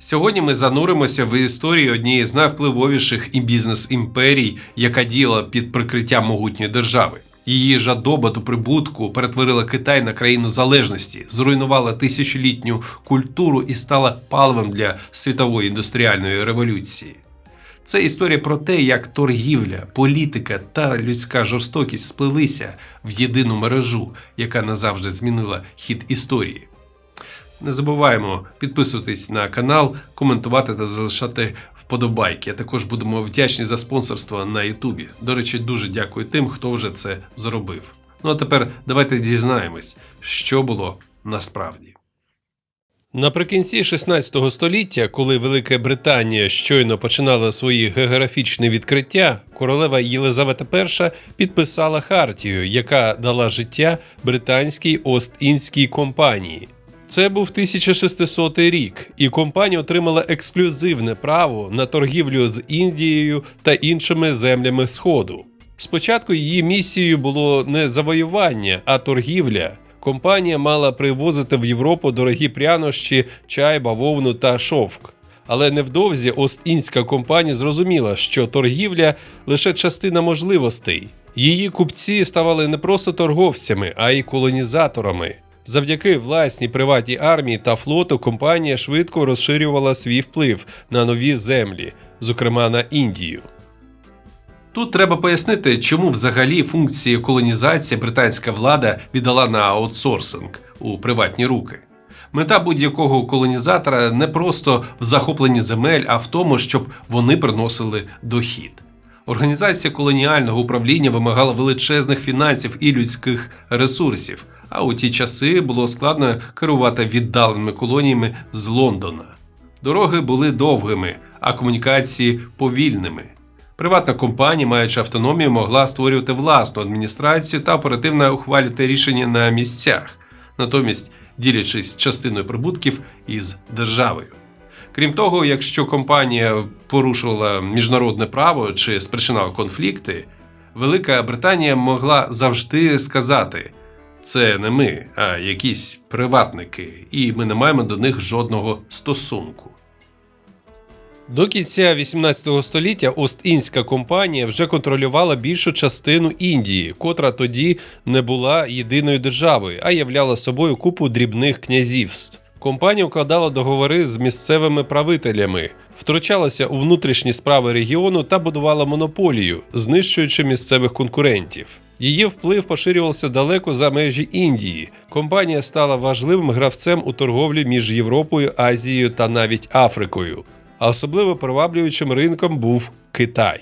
Сьогодні ми зануримося в історію однієї з найвпливовіших і бізнес-імперій, яка діяла під прикриттям могутньої держави. Її жадоба до прибутку перетворила Китай на країну залежності, зруйнувала тисячолітню культуру і стала паливом для світової індустріальної революції. Це історія про те, як торгівля, політика та людська жорстокість сплелися в єдину мережу, яка назавжди змінила хід історії. Не забуваємо підписуватись на канал, коментувати та залишати вподобайки. Також будемо вдячні за спонсорство на Ютубі. До речі, дуже дякую тим, хто вже це зробив. Ну а тепер давайте дізнаємось, що було насправді. Наприкінці 16 століття, коли Велика Британія щойно починала свої географічні відкриття, королева Єлизавета І підписала хартію, яка дала життя британській Ост-Індській компанії. Це був 1600 рік, і компанія отримала ексклюзивне право на торгівлю з Індією та іншими землями Сходу. Спочатку її місією було не завоювання, а торгівля. Компанія мала привозити в Європу дорогі прянощі, чай, бавовну та шовк. Але невдовзі Ост-Індська компанія зрозуміла, що торгівля лише частина можливостей. Її купці ставали не просто торговцями, а й колонізаторами. Завдяки власній приватній армії та флоту компанія швидко розширювала свій вплив на нові землі, зокрема на Індію. Тут треба пояснити, чому взагалі функції колонізації британська влада віддала на аутсорсинг у приватні руки. Мета будь-якого колонізатора не просто в захопленні земель, а в тому, щоб вони приносили дохід. Організація колоніального управління вимагала величезних фінансів і людських ресурсів, а у ті часи було складно керувати віддаленими колоніями з Лондона. Дороги були довгими, а комунікації повільними. Приватна компанія, маючи автономію, могла створювати власну адміністрацію та оперативно ухвалювати рішення на місцях, натомість ділячись частиною прибутків із державою. Крім того, якщо компанія порушувала міжнародне право чи спричинала конфлікти, Велика Британія могла завжди сказати: це не ми, а якісь приватники, і ми не маємо до них жодного стосунку. До кінця 18 століття Ост-Індська компанія вже контролювала більшу частину Індії, котра тоді не була єдиною державою, а являла собою купу дрібних князівств. Компанія укладала договори з місцевими правителями, втручалася у внутрішні справи регіону та будувала монополію, знищуючи місцевих конкурентів. Її вплив поширювався далеко за межі Індії. Компанія стала важливим гравцем у торговлі між Європою, Азією та навіть Африкою. А особливо приваблюючим ринком був Китай.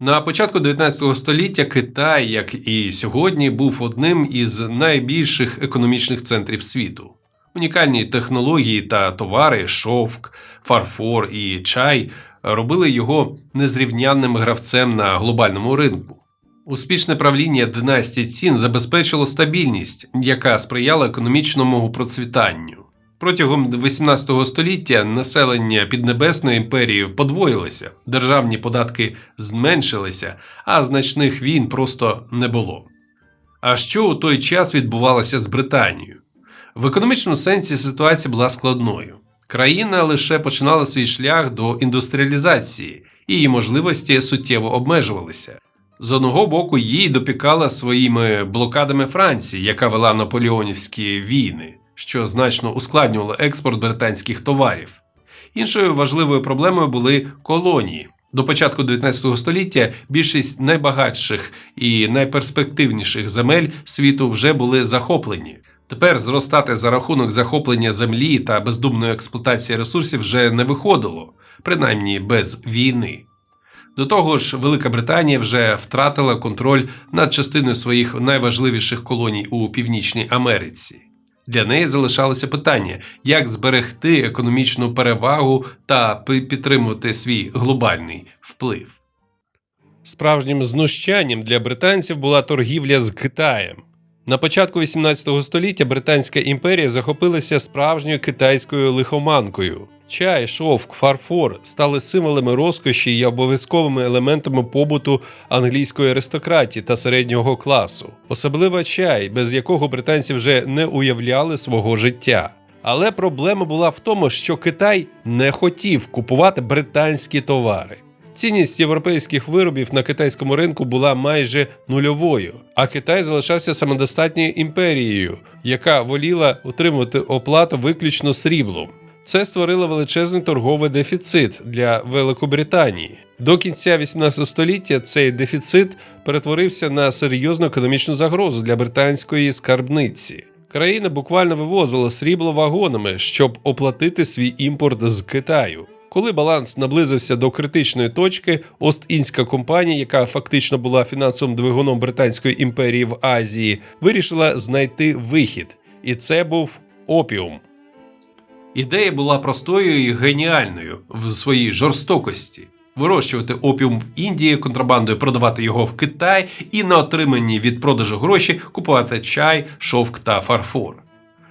На початку 19 століття Китай, як і сьогодні, був одним із найбільших економічних центрів світу. Унікальні технології та товари, шовк, фарфор і чай робили його незрівнянним гравцем на глобальному ринку. Успішне правління династії Цін забезпечило стабільність, яка сприяла економічному процвітанню. Протягом 18 століття населення Піднебесної імперії подвоїлося, державні податки зменшилися, а значних війн просто не було. А що у той час відбувалося з Британією? В економічному сенсі ситуація була складною. Країна лише починала свій шлях до індустріалізації, і її можливості суттєво обмежувалися. З одного боку, їй допікала своїми блокадами Франції, яка вела наполеонівські війни, що значно ускладнювало експорт британських товарів. Іншою важливою проблемою були колонії. До початку 19 століття більшість найбагатших і найперспективніших земель світу вже були захоплені. Тепер зростати за рахунок захоплення землі та бездумної експлуатації ресурсів вже не виходило, принаймні без війни. До того ж, Велика Британія вже втратила контроль над частиною своїх найважливіших колоній у Північній Америці. Для неї залишалося питання, як зберегти економічну перевагу та підтримувати свій глобальний вплив. Справжнім знущанням для британців була торгівля з Китаєм. На початку 18 століття Британська імперія захопилася справжньою китайською лихоманкою. Чай, шовк, фарфор стали символами розкоші і обов'язковими елементами побуту англійської аристократії та середнього класу, особливо чай, без якого британці вже не уявляли свого життя. Але проблема була в тому, що Китай не хотів купувати британські товари. Цінність європейських виробів на китайському ринку була майже нульовою, а Китай залишався самодостатньою імперією, яка воліла отримувати оплату виключно сріблом. Це створило величезний торговий дефіцит для Великобританії. До кінця 18 століття цей дефіцит перетворився на серйозну економічну загрозу для британської скарбниці. Країна буквально вивозила срібло вагонами, щоб оплатити свій імпорт з Китаю. Коли баланс наблизився до критичної точки, Ост-Індська компанія, яка фактично була фінансовим двигуном Британської імперії в Азії, вирішила знайти вихід, і це був опіум. Ідея була простою і геніальною в своїй жорстокості. Вирощувати опіум в Індії, контрабандою продавати його в Китай і на отримані від продажу гроші купувати чай, шовк та фарфор.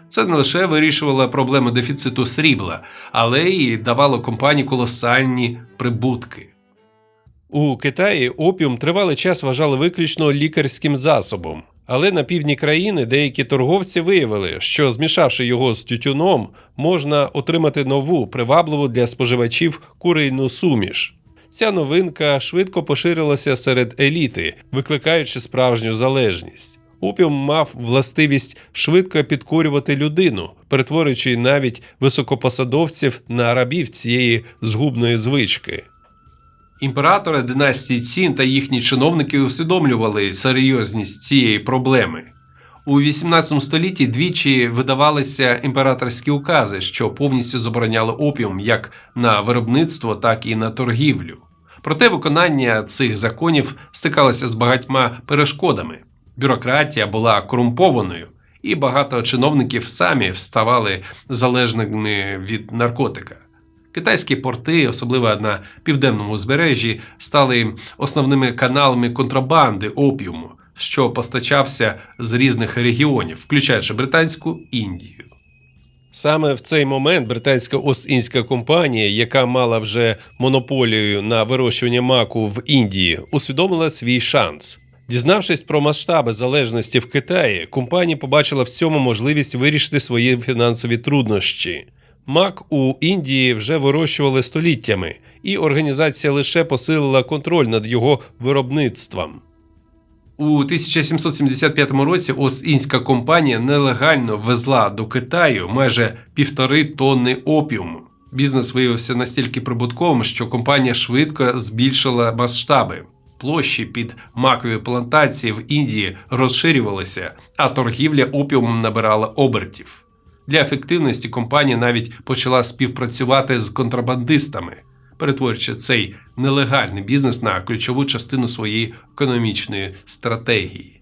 Це не лише вирішувало проблему дефіциту срібла, але й давало компанії колосальні прибутки. У Китаї опіум тривалий час вважали виключно лікарським засобом. Але на півдні країни деякі торговці виявили, що змішавши його з тютюном, можна отримати нову привабливу для споживачів курийну суміш. Ця новинка швидко поширилася серед еліти, викликаючи справжню залежність. Опіум мав властивість швидко підкорювати людину, перетворюючи навіть високопосадовців на рабів цієї згубної звички. Імператори династії Цін та їхні чиновники усвідомлювали серйозність цієї проблеми. У 18 столітті двічі видавалися імператорські укази, що повністю забороняли опіум як на виробництво, так і на торгівлю. Проте виконання цих законів стикалося з багатьма перешкодами. Бюрократія була корумпованою, і багато чиновників самі вставали залежними від наркотика. Китайські порти, особливо на південному узбережжі, стали основними каналами контрабанди опіуму, що постачався з різних регіонів, включаючи Британську Індію. Саме в цей момент британська Ост-Індська компанія, яка мала вже монополію на вирощування маку в Індії, усвідомила свій шанс. Дізнавшись про масштаби залежності в Китаї, компанія побачила в цьому можливість вирішити свої фінансові труднощі. Мак у Індії вже вирощували століттями, і організація лише посилила контроль над його виробництвом. У 1775 році Ост-Індська компанія нелегально ввезла до Китаю майже півтори тонни опіуму. Бізнес виявився настільки прибутковим, що компанія швидко збільшила масштаби. Площі під макові плантації в Індії розширювалися, а торгівля опіумом набирала обертів. Для ефективності компанія навіть почала співпрацювати з контрабандистами, перетворюючи цей нелегальний бізнес на ключову частину своєї економічної стратегії.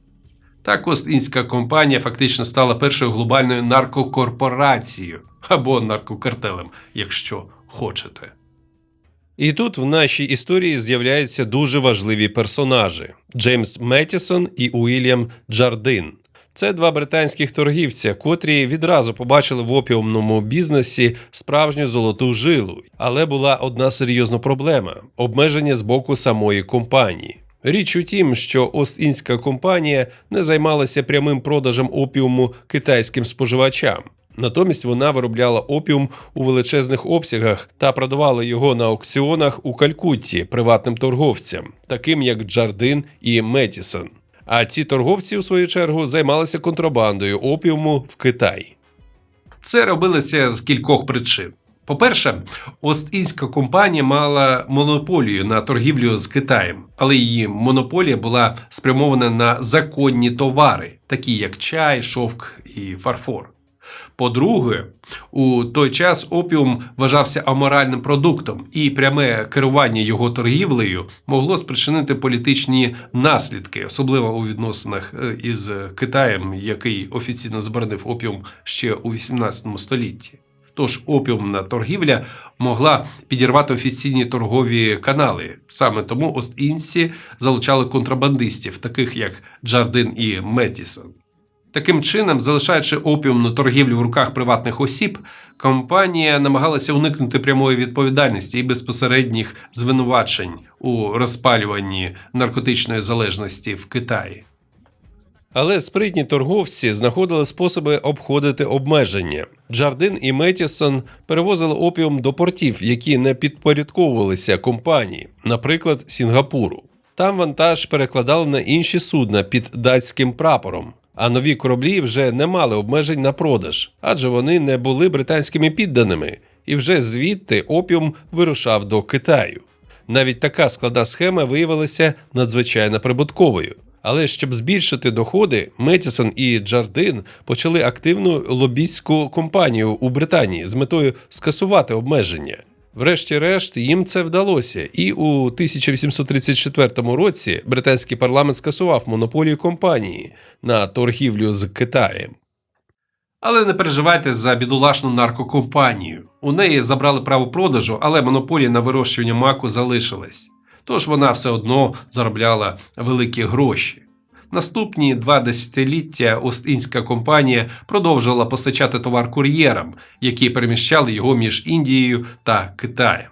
Так Ост-Індська компанія фактично стала першою глобальною наркокорпорацією або наркокартелем, якщо хочете. І тут в нашій історії з'являються дуже важливі персонажі: Джеймс Меттісон і Уільям Джардин. Це два британських торгівця, котрі відразу побачили в опіумному бізнесі справжню золоту жилу. Але була одна серйозна проблема обмеження з боку самої компанії. Річ у тім, що Ост-Індська компанія не займалася прямим продажем опіуму китайським споживачам. Натомість вона виробляла опіум у величезних обсягах та продавала його на аукціонах у Калькутті приватним торговцям, таким як Джардин і Метісон. А ці торговці, у свою чергу, займалися контрабандою опіуму в Китай. Це робилося з кількох причин. По-перше, Ост-Індська компанія мала монополію на торгівлю з Китаєм, але її монополія була спрямована на законні товари, такі як чай, шовк і фарфор. По-друге, у той час опіум вважався аморальним продуктом, і пряме керування його торгівлею могло спричинити політичні наслідки, особливо у відносинах е, із Китаєм, який офіційно заборонив опіум ще у 18 столітті. Тож опіумна торгівля могла підірвати офіційні торгові канали. Саме тому Ост-Індці залучали контрабандистів, таких як Джардин і Метісон. Таким чином, залишаючи опіумну торгівлю в руках приватних осіб, компанія намагалася уникнути прямої відповідальності і безпосередніх звинувачень у розпалюванні наркотичної залежності в Китаї. Але спритні торговці знаходили способи обходити обмеження. Джардин і Метісон перевозили опіум до портів, які не підпорядковувалися компанії, наприклад, Сінгапуру. Там вантаж перекладали на інші судна під датським прапором. А нові кораблі вже не мали обмежень на продаж, адже вони не були британськими підданими, і вже звідти опіум вирушав до Китаю. Навіть така складна схема виявилася надзвичайно прибутковою. Але щоб збільшити доходи, Метісон і Джардин почали активну лобістську кампанію у Британії з метою скасувати обмеження. Врешті-решт їм це вдалося, і у 1834 році британський парламент скасував монополію компанії на торгівлю з Китаєм. Але не переживайте за бідолашну наркокомпанію. У неї забрали право продажу, але монополія на вирощування маку залишилась. Тож вона все одно заробляла великі гроші. Наступні два десятиліття Ост-Індська компанія продовжувала постачати товар кур'єрам, які переміщали його між Індією та Китаєм.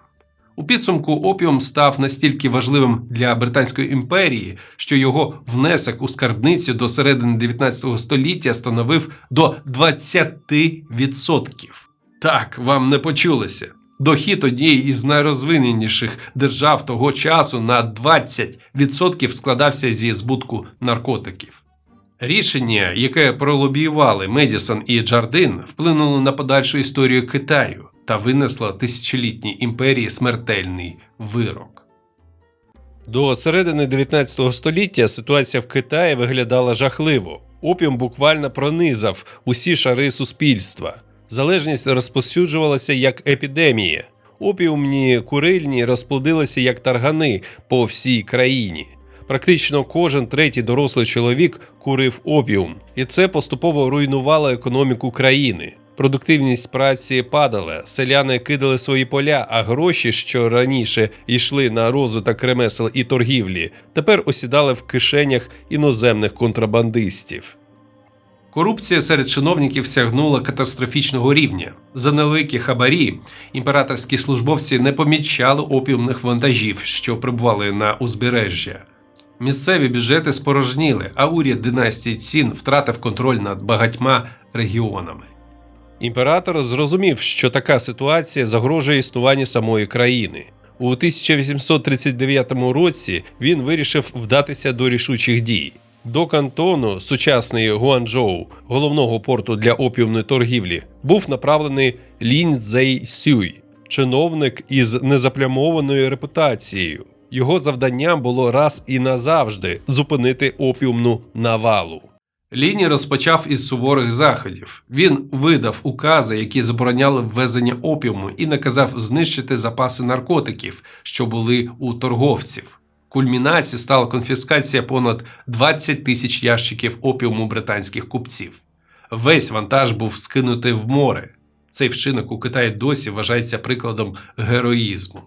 У підсумку опіум став настільки важливим для Британської імперії, що його внесок у скарбницю до середини 19 століття становив до 20%. Так, вам не почулося. Дохід однієї із найрозвиненіших держав того часу на 20% складався зі збутку наркотиків. Рішення, яке пролобіювали Медісон і Джардин, вплинуло на подальшу історію Китаю та винесло тисячолітній імперії смертельний вирок. До середини 19 століття ситуація в Китаї виглядала жахливо. Опіум буквально пронизав усі шари суспільства. Залежність розповсюджувалася як епідемія. Опіумні курильні розплодилися як таргани по всій країні. Практично кожен третій дорослий чоловік курив опіум, і це поступово руйнувало економіку країни. Продуктивність праці падала, селяни кидали свої поля, а гроші, що раніше йшли на розвиток ремесел і торгівлі, тепер осідали в кишенях іноземних контрабандистів. Корупція серед чиновників сягнула катастрофічного рівня. За невеликі хабарі імператорські службовці не помічали опіумних вантажів, що прибували на узбережжя. Місцеві бюджети спорожніли, а уряд династії Цін втратив контроль над багатьма регіонами. Імператор зрозумів, що така ситуація загрожує існуванню самої країни. У 1839 році він вирішив вдатися до рішучих дій. До кантону, сучасний Гуанчжоу, головного порту для опіумної торгівлі, був направлений Лінь Цзей Сюй, чиновник із незаплямованою репутацією. Його завданням було раз і назавжди зупинити опіумну навалу. Ліній розпочав із суворих заходів. Він видав укази, які забороняли ввезення опіуму, і наказав знищити запаси наркотиків, що були у торговців. Кульмінацією стала конфіскація понад 20 тисяч ящиків опіуму британських купців. Весь вантаж був скинутий в море. Цей вчинок у Китаї досі вважається прикладом героїзму.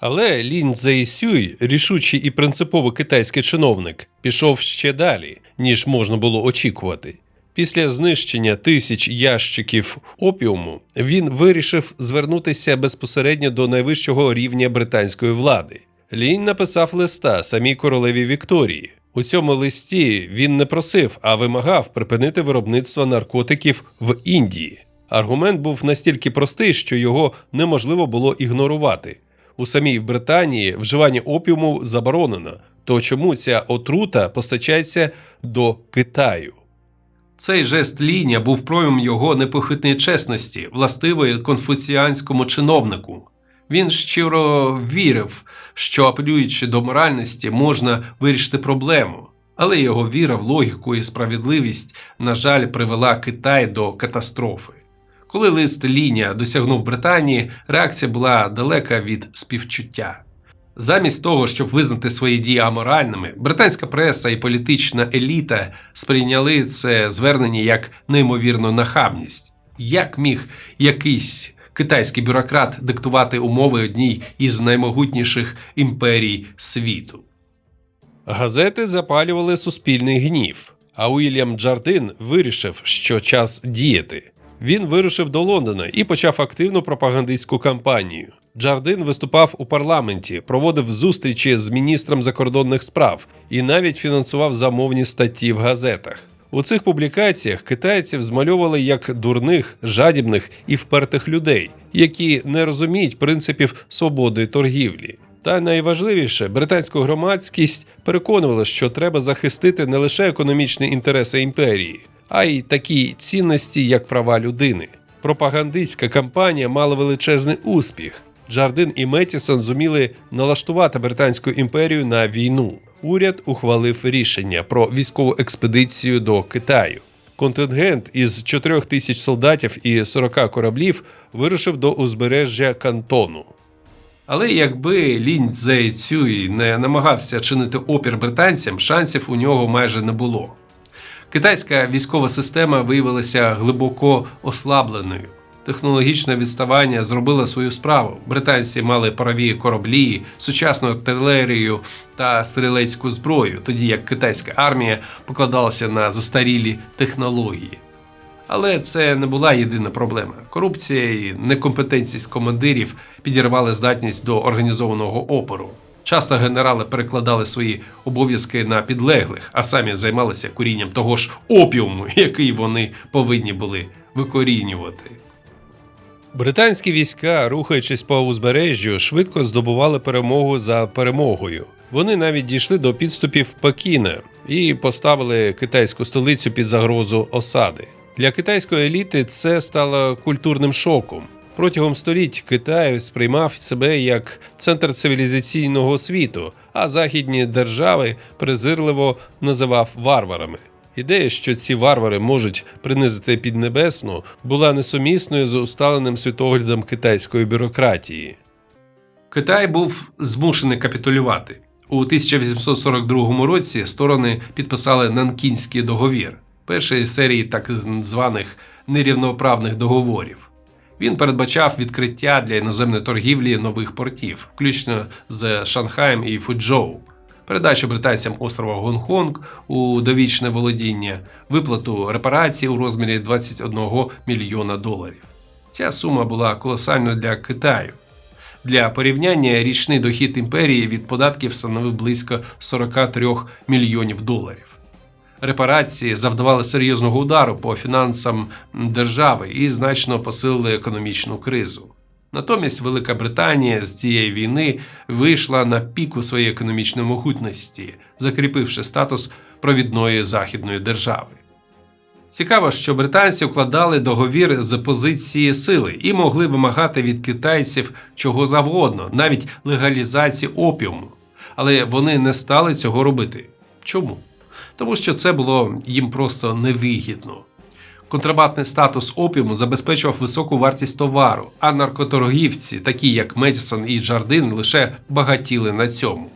Але Лінь Цзейсюй, рішучий і принциповий китайський чиновник, пішов ще далі, ніж можна було очікувати. Після знищення тисяч ящиків опіуму він вирішив звернутися безпосередньо до найвищого рівня британської влади. Лінь написав листа самій королеві Вікторії. У цьому листі він не просив, а вимагав припинити виробництво наркотиків в Індії. Аргумент був настільки простий, що його неможливо було ігнорувати. У самій Британії вживання опіуму заборонено, то чому ця отрута постачається до Китаю? Цей жест лінія був проявом його непохитної чесності, властивої конфуціанському чиновнику. Він щиро вірив, що апелюючи до моральності, можна вирішити проблему. Але його віра в логіку і справедливість, на жаль, привела Китай до катастрофи. Коли лист лінія досягнув Британії, реакція була далека від співчуття. Замість того, щоб визнати свої дії аморальними, британська преса і політична еліта сприйняли це звернення як неймовірну нахабність. Як міг якийсь китайський бюрократ диктувати умови одній із наймогутніших імперій світу? Газети запалювали суспільний гнів, а Уільям Джардин вирішив, що час діяти. Він вирушив до Лондона і почав активну пропагандистську кампанію. Джардин виступав у парламенті, проводив зустрічі з міністром закордонних справ і навіть фінансував замовні статті в газетах. У цих публікаціях китайців змальовували як дурних, жадібних і впертих людей, які не розуміють принципів свободи торгівлі. Та найважливіше, британську громадськість переконувала, що треба захистити не лише економічні інтереси імперії, а й такі цінності, як права людини. Пропагандистська кампанія мала величезний успіх. Джардин і Метісон зуміли налаштувати британську імперію на війну. Уряд ухвалив рішення про військову експедицію до Китаю. Контингент із 4 тисяч солдатів і 40 кораблів вирушив до узбережжя Кантону. Але якби Лінь Цзей Цюй не намагався чинити опір британцям, шансів у нього майже не було. Китайська військова система виявилася глибоко ослабленою. Технологічне відставання зробило свою справу. Британці мали парові кораблі, сучасну артилерію та стрілецьку зброю, тоді як китайська армія покладалася на застарілі технології. Але це не була єдина проблема. Корупція і некомпетентність командирів підірвали здатність до організованого опору. Часто генерали перекладали свої обов'язки на підлеглих, а самі займалися курінням того ж опіуму, який вони повинні були викорінювати. Британські війська, рухаючись по узбережжю, швидко здобували перемогу за перемогою. Вони навіть дійшли до підступів Пекіна і поставили китайську столицю під загрозу осади. Для китайської еліти це стало культурним шоком. Протягом століть Китай сприймав себе як центр цивілізаційного світу, а західні держави презирливо називав варварами. Ідея, що ці варвари можуть принизити піднебесну, була несумісною з усталеним світоглядом китайської бюрократії. Китай був змушений капітулювати. У 1842 році сторони підписали Нанкінський договір, першої серії так званих нерівноправних договорів. Він передбачав відкриття для іноземної торгівлі нових портів, включно з Шанхаєм і Фуджоу, передачу британцям острова Гонконг у довічне володіння, виплату репарацій у розмірі 21 мільйона доларів. Ця сума була колосальною для Китаю. Для порівняння річний дохід імперії від податків становив близько 43 мільйонів доларів. Репарації завдавали серйозного удару по фінансам держави і значно посилили економічну кризу. Натомість Велика Британія з цієї війни вийшла на піку своєї економічної могутності, закріпивши статус провідної західної держави. Цікаво, що британці вкладали договір з позиції сили і могли вимагати від китайців чого завгодно, навіть легалізації опіуму. Але вони не стали цього робити. Чому? Тому що це було їм просто невигідно. Контрабандний статус опіуму забезпечував високу вартість товару, а наркоторгівці, такі як Медісон і Джардин, лише багатіли на цьому.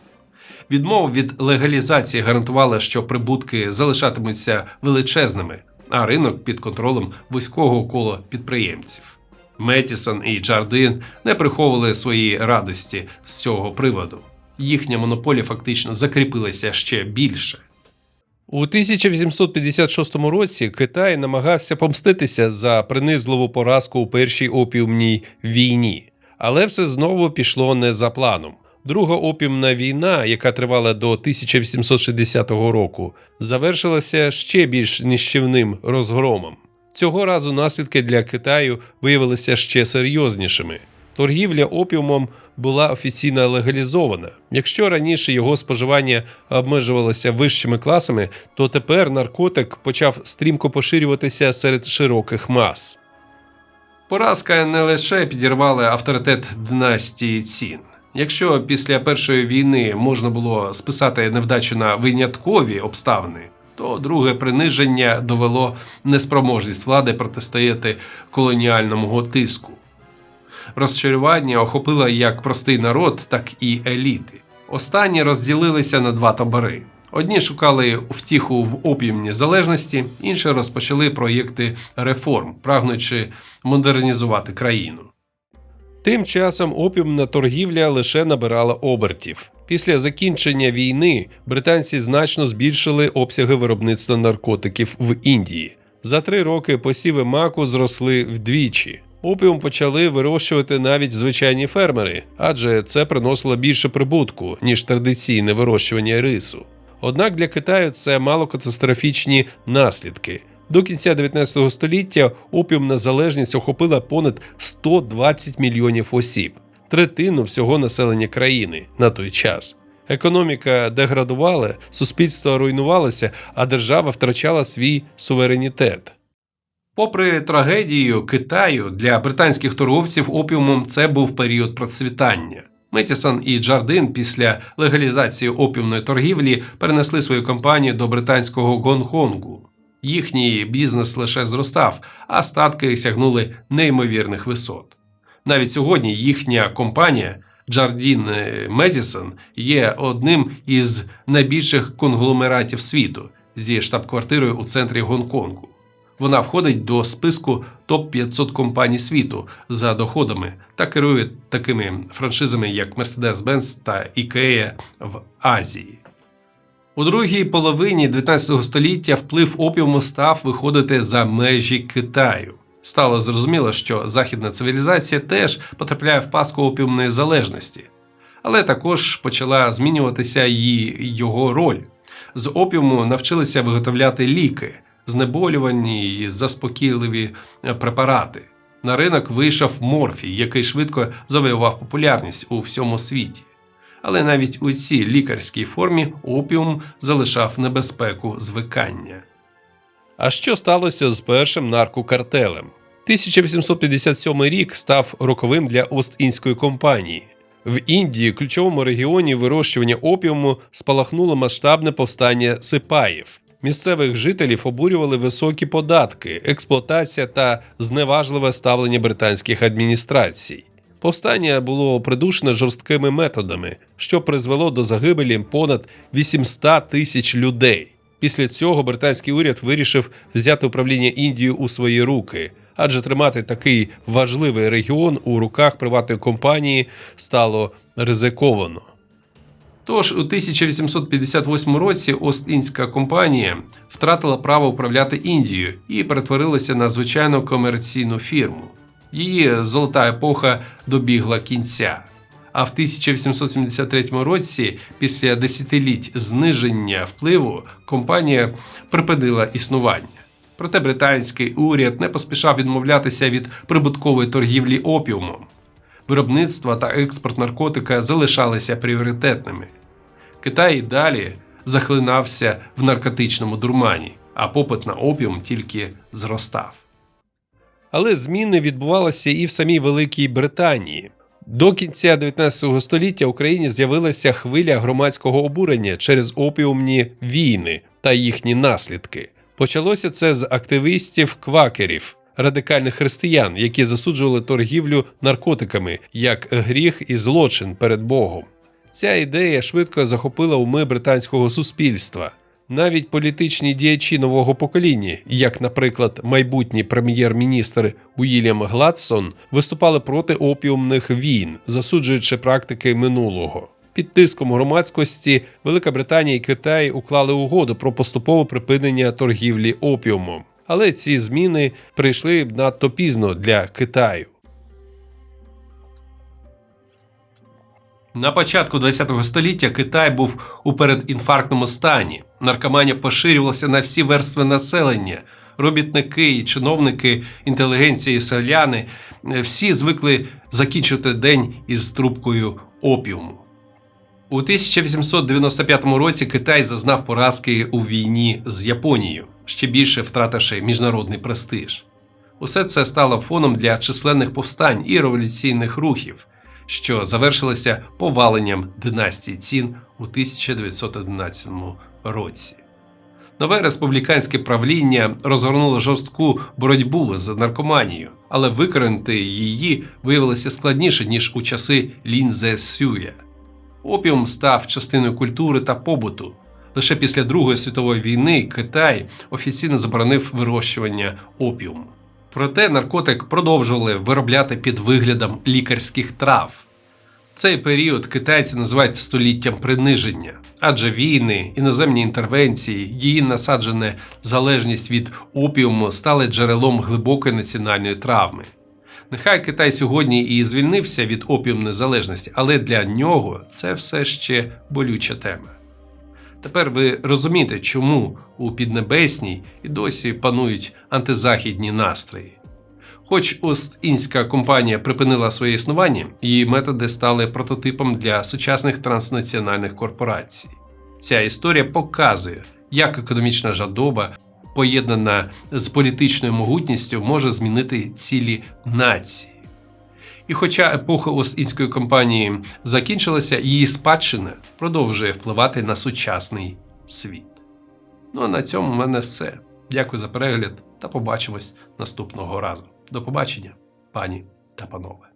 Відмова від легалізації гарантувала, що прибутки залишатимуться величезними, а ринок під контролем вузького кола підприємців. Метісон і Джардин не приховували свої радості з цього приводу. Їхня монополія фактично закріпилася ще більше. У 1856 році Китай намагався помститися за принизливу поразку у першій опіумній війні, але все знову пішло не за планом. Друга опіумна війна, яка тривала до 1860 року, завершилася ще більш нищівним розгромом. Цього разу наслідки для Китаю виявилися ще серйознішими. Торгівля опіумом була офіційно легалізована. Якщо раніше його споживання обмежувалося вищими класами, то тепер наркотик почав стрімко поширюватися серед широких мас. Поразка не лише підірвала авторитет династії цін. Якщо після першої війни можна було списати невдачу на виняткові обставини, то друге приниження довело неспроможність влади протистояти колоніальному тиску. Розчарування охопило як простий народ, так і еліти. Останні розділилися на два табори. Одні шукали втіху в опіумній залежності, інші розпочали проєкти реформ, прагнучи модернізувати країну. Тим часом опіумна торгівля лише набирала обертів. Після закінчення війни британці значно збільшили обсяги виробництва наркотиків в Індії. За три роки посіви маку зросли вдвічі. Опіум почали вирощувати навіть звичайні фермери, адже це приносило більше прибутку, ніж традиційне вирощування рису. Однак для Китаю це мало катастрофічні наслідки. До кінця 19 століття опіумна залежність охопила понад 120 мільйонів осіб, третину всього населення країни на той час. Економіка деградувала, суспільство руйнувалося, а держава втрачала свій суверенітет. Попри трагедію Китаю для британських торговців опіумом це був період процвітання. Метісон і Джардин після легалізації опіумної торгівлі перенесли свою компанію до британського Гонконгу. Їхній бізнес лише зростав, а статки сягнули неймовірних висот. Навіть сьогодні їхня компанія Джардін Медісон є одним із найбільших конгломератів світу зі штаб-квартирою у центрі Гонконгу. Вона входить до списку топ 500 компаній світу за доходами та керує такими франшизами, як Mercedes-Benz та IKEA в Азії. У другій половині 19 століття вплив опіуму став виходити за межі Китаю. Стало зрозуміло, що західна цивілізація теж потрапляє в паску опіумної залежності, але також почала змінюватися і його роль. З опіуму навчилися виготовляти ліки, знеболювані і заспокійливі препарати. На ринок вийшов морфій, який швидко завоював популярність у всьому світі. Але навіть у цій лікарській формі опіум залишав небезпеку звикання. А що сталося з першим наркокартелем? 1857 рік став роковим для Ост-Індської компанії. В Індії, ключовому регіоні вирощування опіуму, спалахнуло масштабне повстання сипаїв. Місцевих жителів обурювали високі податки, експлуатація та зневажливе ставлення британських адміністрацій. Повстання було придушене жорсткими методами, що призвело до загибелі понад 800 тисяч людей. Після цього британський уряд вирішив взяти управління Індією у свої руки, адже тримати такий важливий регіон у руках приватної компанії стало ризиковано. Тож у 1858 році Ост-Індська компанія втратила право управляти Індією і перетворилася на звичайну комерційну фірму. Її золота епоха добігла кінця. А в 1873 році, після десятиліть зниження впливу, компанія припинила існування. Проте британський уряд не поспішав відмовлятися від прибуткової торгівлі опіумом. Виробництво та експорт наркотика залишалися пріоритетними. Китай і далі захлинався в наркотичному дурмані, а попит на опіум тільки зростав. Але зміни відбувалися і в самій Великій Британії. До кінця 19 століття в Україні з'явилася хвиля громадського обурення через опіумні війни та їхні наслідки. Почалося це з активістів квакерів, радикальних християн, які засуджували торгівлю наркотиками як гріх і злочин перед Богом. Ця ідея швидко захопила уми британського суспільства. Навіть політичні діячі нового покоління, як, наприклад, майбутній прем'єр-міністр Уільям Гладсон, виступали проти опіумних війн, засуджуючи практики минулого. Під тиском громадськості Велика Британія і Китай уклали угоду про поступове припинення торгівлі опіумом. Але ці зміни прийшли б надто пізно для Китаю. На початку ХХ століття Китай був у передінфарктному стані. Наркоманія поширювалася на всі верстви населення. Робітники і чиновники, інтелігенція і селяни всі звикли закінчити день із трубкою опіуму. У 1895 році Китай зазнав поразки у війні з Японією, ще більше втративши міжнародний престиж. Усе це стало фоном для численних повстань і революційних рухів що завершилося поваленням династії цін у 1911 році. Нове республіканське правління розгорнуло жорстку боротьбу з наркоманією, але викоренити її виявилося складніше ніж у часи Лінзе Сюя. Опіум став частиною культури та побуту. Лише після Другої світової війни Китай офіційно заборонив вирощування опіуму. Проте наркотик продовжували виробляти під виглядом лікарських трав. Цей період китайці називають століттям приниження, адже війни, іноземні інтервенції, її насаджена залежність від опіуму стали джерелом глибокої національної травми. Нехай Китай сьогодні і звільнився від опіумної залежності, але для нього це все ще болюча тема. Тепер ви розумієте, чому у Піднебесній і досі панують антизахідні настрої. Хоч Ост-Індська компанія припинила своє існування, її методи стали прототипом для сучасних транснаціональних корпорацій. Ця історія показує, як економічна жадоба, поєднана з політичною могутністю, може змінити цілі нації. І хоча епоха Ост-Індської компанії закінчилася, її спадщина продовжує впливати на сучасний світ. Ну а на цьому в мене все. Дякую за перегляд та побачимось наступного разу. До побачення, пані та панове.